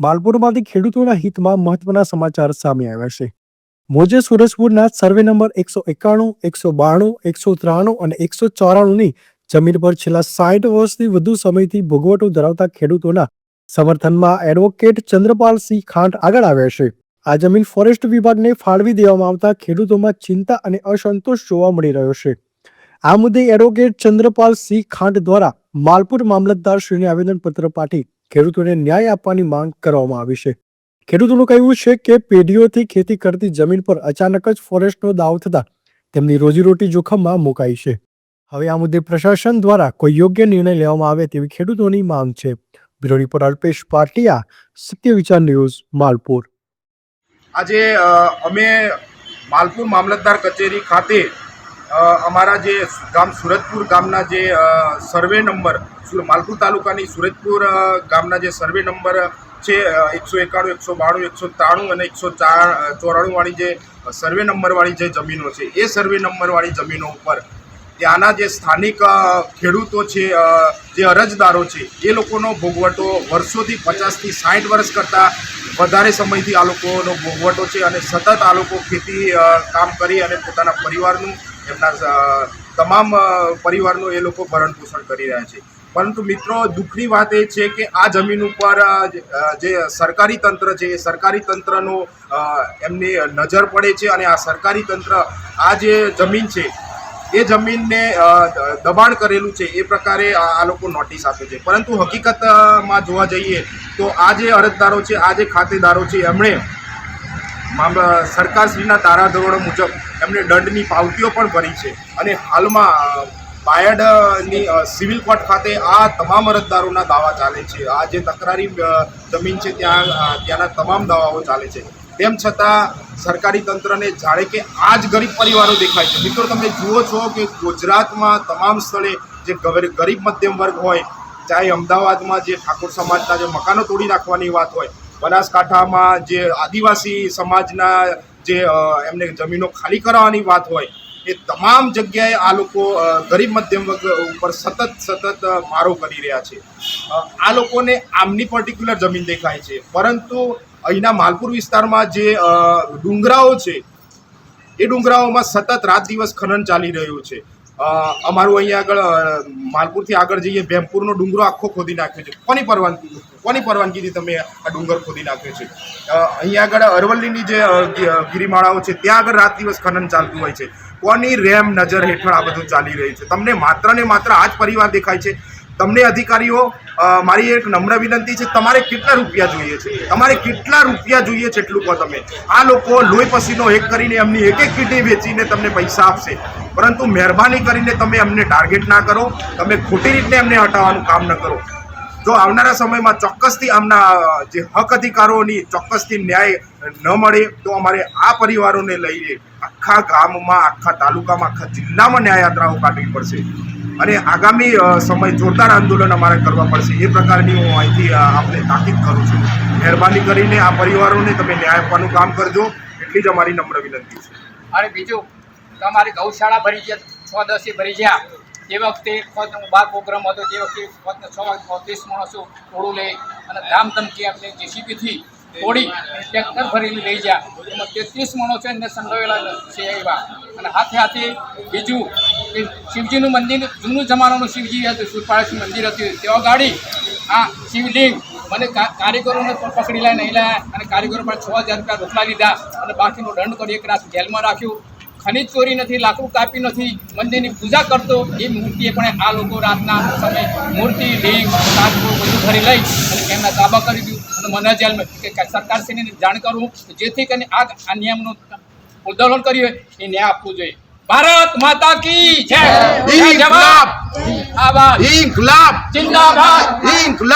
માલપુરમાંથી ખેડૂતોના હિતમાં મહત્વના સમાચાર સામે આવ્યા છે. મોજે સુરજપુરના સર્વે નંબર એકસો એકાણું, એકસો બાણું, એકસો ત્રાણું અને એકસો ચોરાણુંની જમીન પર છેલ્લા સાઠ વર્ષથી વધુ સમયથી ભોગવટો ધરાવતા ખેડૂતોના સમર્થનમાં એડવોકેટ ચંદ્રપાલસિંહ ખાંટ આગળ આવ્યા છે. આ જમીન ફોરેસ્ટ વિભાગને ફાળવી દેવામાં આવતા ખેડૂતોમાં ચિંતા અને અસંતોષ જોવા મળી રહ્યો છે. આ મુદ્દે એડવોકેટ ચંદ્રપાલ સિંહ ખાંટ દ્વારા માલપુર મામલતદારશ્રીને આવેદનપત્ર પાઠવી ખેડૂતોને ન્યાય આપવાની માંગ કરવામાં આવી છે. ખેડૂતોનું કહેવું છે કે પેઢીઓથી ખેતી કરતી જમીન પર અચાનક જ ફોરેસ્ટનો દાવ થતા તેમની રોજીરોટી જોખમમાં મુકાઈ છે. હવે આ મુદ્દે પ્રશાસન દ્વારા કોઈ યોગ્ય નિર્ણય લેવામાં આવે તેવી ખેડૂતોની માંગ છે. Bureau report Alpesh Patiya, Satya Vichar news, Malpur. આજે અમે માલપુર મામલતદાર કચેરી ખાતે અમારા જે ગામ સુરતપુર ગામના જે સર્વે નંબર માલપુર તાલુકાની સુરતપુર ગામના જે સર્વે નંબર છે એકસો એકાણું, એકસો બાણું, એકસો ત્રાણું અને એકસો ચાર ચોરાણુંવાળી જે સર્વે નંબરવાળી જે જમીનો છે, એ સર્વે નંબરવાળી જમીનો ઉપર ત્યાંના જે સ્થાનિક ખેડૂતો છે જે અરજદારો છે, એ લોકોનો ભોગવટો વર્ષોથી પચાસથી સાઠ વર્ષ કરતાં વધારે સમયથી આ લોકોનો ભોગવટો છે અને સતત આ લોકો ખેતી કામ કરી અને પોતાના પરિવારનું એમના તમામ પરિવારનું એ લોકો ભરણ પોષણ કરી રહ્યા છે. પરંતુ મિત્રો, દુઃખની વાત એ છે કે આ જમીન ઉપર જે- સરકારી તંત્ર છે, એ સરકારી તંત્રનો એમની નજર પડે છે અને આ સરકારી તંત્ર, આ જે જમીન છે, એ જમીનને દબાણ કરેલું છે, એ પ્રકારે આ લોકો નોટિસ આપે છે. પરંતુ હકીકતમાં જોવા જઈએ તો આ જે અરજદારો છે, આ જે ખાતેદારો છે, એમણે સરકારશ્રીના ધારાધોરણો મુજબ એમણે દંડની પાવતીઓ પણ ભરી છે. અને હાલમાં બાયડની સિવિલ કોર્ટ ખાતે આ તમામ અરજદારોના દાવા ચાલે છે. આ જે તકરારી જમીન છે ત્યાં ત્યાંના તમામ દાવાઓ ચાલે છે. તેમ છતાં સરકારી તંત્રને જાણે કે આ જ ગરીબ પરિવારો દેખાય છે. મિત્રો, તમે જુઓ છો કે ગુજરાતમાં તમામ સ્થળે જે ગરીબ મધ્યમ વર્ગ હોય, ચાહે અમદાવાદમાં જે ઠાકોર સમાજના જે મકાનો તોડી નાખવાની વાત હોય બનાસકાંઠામાં જે આદિવાસી સમાજના જે એમને જમીનો ખાલી કરાવવાની વાત હોય, એ તમામ જગ્યાએ આ લોકો ગરીબ મધ્યમ વર્ગ ઉપર સતત સતત મારો કરી રહ્યા છે. આ લોકોને આમની પર્ટિક્યુલર જમીન દેખાય છે. પરંતુ અહીંના માલપુર વિસ્તારમાં જે ડુંગરાઓ છે, એ ડુંગરાઓમાં સતત રાત દિવસ ખનન ચાલી રહ્યું છે. અમારું અહીંયા આગળ માલપુરથી આગળ જઈએ, ભેમપુરનો ડુંગરો આખો ખોદી નાખ્યો છે. કોની પરવાનગી, કોની પરવાનગીથી તમે આ ડુંગર ખોદી નાખ્યો છે? અહીંયા આગળ અરવલ્લીની જે ગિરિમાળાઓ છે, ત્યાં આગળ રાત દિવસ ખનન ચાલતું હોય છે. કોની રેમ નજર હેઠળ આ બધું ચાલી રહ્યું છે? તમને માત્ર ને માત્ર આ જ પરિવાર દેખાય છે? તમને અધિકારીઓ મારી એક નમ્ર વિનંતી છે, તમારે કેટલા રૂપિયા જોઈએ છે? તમારે કેટલા રૂપિયા જોઈએ છે એટલું કહો તમે? આ લોકો લોહી પસીનો એક કરીને એમની એક એક કીટી વેચીને તમને પૈસા આપશે. પરંતુ મહેરબાની કરીને તમે એમને ટાર્ગેટ ના કરો, તમે ખોટી રીતે એમને હટાવવાનું કામ ન કરો. જો આવનારા સમયમાં ચોક્કસથી આમના જે હક અધિકારોની ચોક્કસથી ન્યાય ન મળે, તો અમારે આ પરિવારોને લઈને આખા ગામમાં, આખા તાલુકામાં, આખા જિલ્લામાં ન્યાયયાત્રાઓ કાઢવી પડશે. અને આગામી સમય જોરદાર આંદોલન અમારે કરવા પડશે. એ પ્રકારની હું અહીંથી આપને તાકીદ કરું છું. મહેરબાની કરીને આ પરિવારોને તમે ન્યાય આપવાનું કામ કરજો. એટલી જ અમારી નમ્ર વિનંતી છે. અને બીજું, તમારી ગૌશાળા ભરી ગયા, છ દસે ભરી ગયા. તે વખતે ખોદનો બાર પ્રોગ્રામ હતો તે વખતે ખોદને છ ચોત્રીસ માણસો ટોળું લઈ અને ધામધમકી આપણે જેસીબીથી તોડી ટ્રેક્ટર ભરીને લઈ ગયા. એમાં તેત્રીસ માણસો એમને સંડોવેલા છે એવા. અને હાથે હાથે બીજું શિવજીનું મંદિર, જૂનું જમાનાનું શિવજી હતું સુરપાળેશ્વર મંદિર હતું. તેઓ ગાડી, આ શિવલિંગ મને કારીગરોને પણ પકડી લાવીને નહીં લાયા. અને કારીગરો પણ છ હજાર રૂપિયા રોકડા લીધા. અને બાકીનો દંડ કરી એક રાત જેલમાં રાખ્યું. ખનિજ ચોરી નથી, લાકડું કાપી નથી, મંદિરની પૂજા કરતો. એ મૂર્તિએ પણ આ લોકો રાતના સમયે મૂર્તિ, લિંગ સાતપુર બધું ભરી લઈ અને એમના દાબા કરી દીધું. અને મને જેલમાં કે સરકારશ્રીને જાણ કરવું જેથી કરીને આ નિયમનું ઉલ્લંઘન કર્યું એ ન્યાય આપવું જોઈએ. ભારત માતા કી જય આબાદ ઇન્કલાબ. જિંદાબાદ. ઇન્કલાબ.